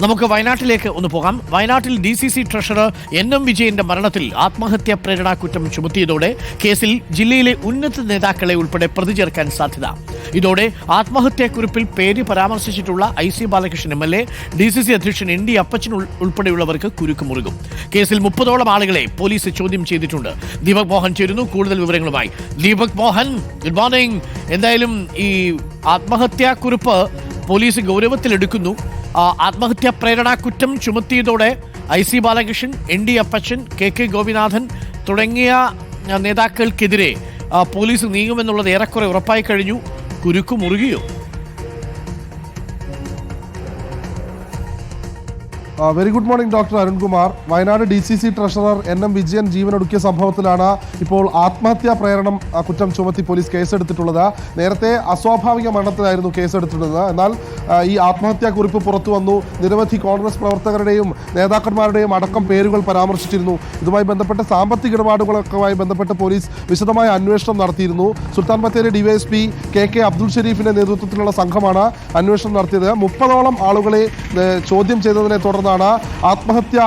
നമുക്ക് വയനാട്ടിലേക്ക് ഒന്ന് പോകാം. വയനാട്ടിൽ D C C treasurer N M വിജയന്റെ മരണത്തിൽ ആത്മഹത്യാ പ്രേരണാ കുറ്റം ചുമത്തിയതോടെ കേസിൽ ജില്ലയിലെ ഉന്നത നേതാക്കളെ ഉൾപ്പെടെ പ്രതി ചേർക്കാൻ സാധ്യത. ഇതോടെ ആത്മഹത്യാക്കുറിപ്പിൽ പേര് പരാമർശിച്ചിട്ടുള്ള I C Balakrishnan M L A D C C അധ്യക്ഷൻ എൻ ഡി അപ്പച്ചൻ ഉൾ- ഉൾപ്പെടെയുള്ളവർക്ക് കുരുക്ക് മുറുകും കേസിൽ മുപ്പതോളം ആളുകളെ പോലീസ് ചോദ്യം ചെയ്തിട്ടുണ്ട്. ദീപക് മോഹൻ ചേരുന്നു. കൂടുതൽ വിവരങ്ങളുമായി ദീപക് മോഹൻ ഗുഡ് മോർണിംഗ് എന്തായാലും ഈ ആത്മഹത്യാക്കുറിപ്പ് പോലീസ് ഗൗരവത്തിലെടുക്കുന്നു. ആത്മഹത്യാ പ്രേരണാ കുറ്റം ചുമത്തിയതോടെ I C Balakrishnan N D Appachan K K Gopinathan തുടങ്ങിയ നേതാക്കൾക്കെതിരെ പോലീസ് നീങ്ങുമെന്നുള്ളത് ഏറെക്കുറെ ഉറപ്പായി കഴിഞ്ഞു. കുരുക്കു മുറുകിയോ? Very good morning doctor Arunkumar. Wayanad D C C treasurer N M Vijayan ജീവനൊടുക്കിയ സംഭവത്തിലാണ് ഇപ്പോൾ ആത്മഹത്യാ പ്രേരണം കുറ്റം ചുമത്തി പോലീസ് കേസെടുത്തിട്ടുള്ളത്. നേരത്തെ അസ്വാഭാവിക മരണത്തിലായിരുന്നു കേസെടുത്തിട്ടുള്ളത്. എന്നാൽ ഈ ആത്മഹത്യാ കുറിപ്പ് പുറത്തു വന്നു. നിരവധി കോൺഗ്രസ് പ്രവർത്തകരുടെയും നേതാക്കന്മാരുടെയും അടക്കം പേരുകൾ പരാമർശിച്ചിരുന്നു. ഇതുമായി ബന്ധപ്പെട്ട സാമ്പത്തിക ഇടപാടുകളൊക്കെയുമായി ബന്ധപ്പെട്ട് പോലീസ് വിശദമായ അന്വേഷണം നടത്തിയിരുന്നു. Sultan Bathery DYSP K K Abdul ഷെരീഫിന്റെ നേതൃത്വത്തിലുള്ള സംഘമാണ് അന്വേഷണം നടത്തിയത്. മുപ്പതോളം ആളുകളെ ചോദ്യം ചെയ്തതിനെ തുടർന്നാണ് ആത്മഹത്യ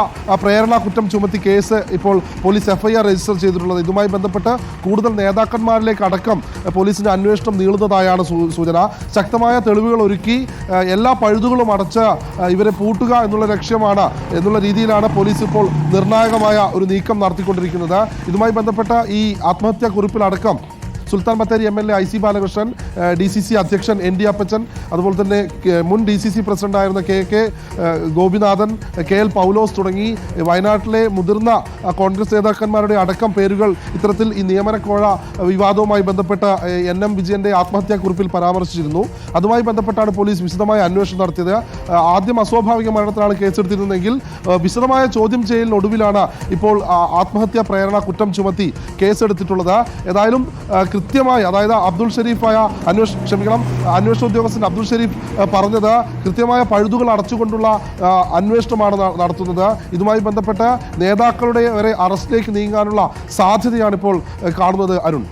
പ്രേരണ കുറ്റം ചുമത്തി കേസ് ഇപ്പോൾ പോലീസ് എഫ്ഐആർ രജിസ്റ്റർ ചെയ്തിട്ടുള്ളത്. ഇതുമായി ബന്ധപ്പെട്ട് കൂടുതൽ നേതാക്കന്മാരിലേക്ക് അടക്കം പോലീസിന്റെ അന്വേഷണം നീളുന്നതായാണ് സൂചന. ശക്തമായ തെളിവുകൾ ഒരുക്കി എല്ലാ പഴുതുകളും അടച്ച് ഇവരെ പൂട്ടുക എന്നുള്ള ലക്ഷ്യമാണ് എന്നുള്ള രീതിയിലാണ് പോലീസ് ഇപ്പോൾ നിർണായകമായ ഒരു നീക്കം നടത്തിക്കൊണ്ടിരിക്കുന്നത്. ഇതുമായി ബന്ധപ്പെട്ട ഈ ആത്മഹത്യാ കുറിപ്പിലടക്കം Sultan Bathery M L A I C Balakrishnan D C C അധ്യക്ഷൻ എൻ ഡി അപ്പച്ചൻ അതുപോലെ തന്നെ മുൻ ഡി സി സി പ്രസിഡന്റായിരുന്ന K K Gopinathan K L Paulose തുടങ്ങി വയനാട്ടിലെ മുതിർന്ന കോൺഗ്രസ് നേതാക്കന്മാരുടെ അടക്കം പേരുകൾ ഇത്തരത്തിൽ ഈ നിയമനക്കോഴ വിവാദവുമായി ബന്ധപ്പെട്ട എൻ എം വിജയന്റെ ആത്മഹത്യാക്കുറിപ്പിൽ പരാമർശിച്ചിരുന്നു. അതുമായി ബന്ധപ്പെട്ടാണ് പോലീസ് വിശദമായ അന്വേഷണം നടത്തിയത്. ആദ്യം അസ്വാഭാവിക മരണത്തിലാണ് കേസെടുത്തിരുന്നതെങ്കിൽ വിശദമായ ചോദ്യം ചെയ്യലിനൊടുവിലാണ് ഇപ്പോൾ ആത്മഹത്യാ പ്രേരണ കുറ്റം ചുമത്തി കേസെടുത്തിട്ടുള്ളത്. ഏതായാലും കൃത്യമായി അതായത് അബ്ദുൾ ഷെരീഫായ അന്വേഷ ക്ഷമിക്കണം അന്വേഷണ ഉദ്യോഗസ്ഥൻ അബ്ദുൾ ഷെരീഫ് പറഞ്ഞത് കൃത്യമായ പഴുതുകൾ അടച്ചുകൊണ്ടുള്ള അന്വേഷണമാണ് നടത്തുന്നത്. ഇതുമായി ബന്ധപ്പെട്ട് നേതാക്കളുടെ വരെ അറസ്റ്റിലേക്ക് നീങ്ങാനുള്ള സാധ്യതയാണ് ഇപ്പോൾ കാണുന്നത് അരുൺ.